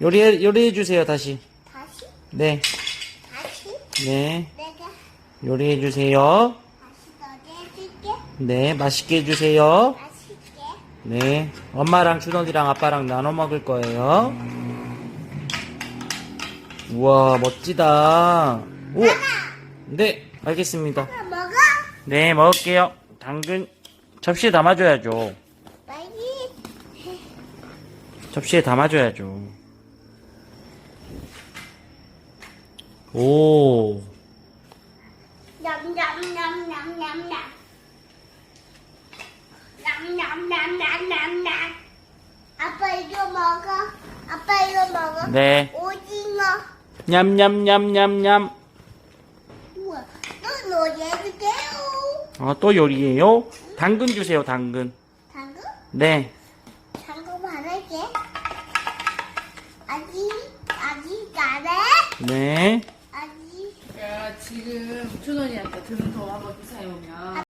요리해, 요리해 주세요, 다시. 다시? 네. 다시? 네. 내가 요리해 주세요. 다시 너네 해줄게. 네. 맛있게 해주세요. 맛있게. 네. 엄마랑 준원이랑 아빠랑 나눠 먹을 거예요. 우와, 멋지다. 오! 네, 알겠습니다. 먹어. 네, 먹을게요. 당근, 접시에 담아줘야죠. 빨리. 접시에 담아줘야죠. 오, 냠냠냠냠냠냠. 냠냠냠냠냠냠. 아빠 이거 먹어. 아빠 이거 먹어. 네. 오징어. 냠냠냠냠냠. 우와. 또 해줄게요. 아, 또 요리해요? 당근 주세요, 당근. 당근? 네. 당근 바를게. 아직 아직 잘해. 네. 지금 준원이한테 등더 한번 이사해 오면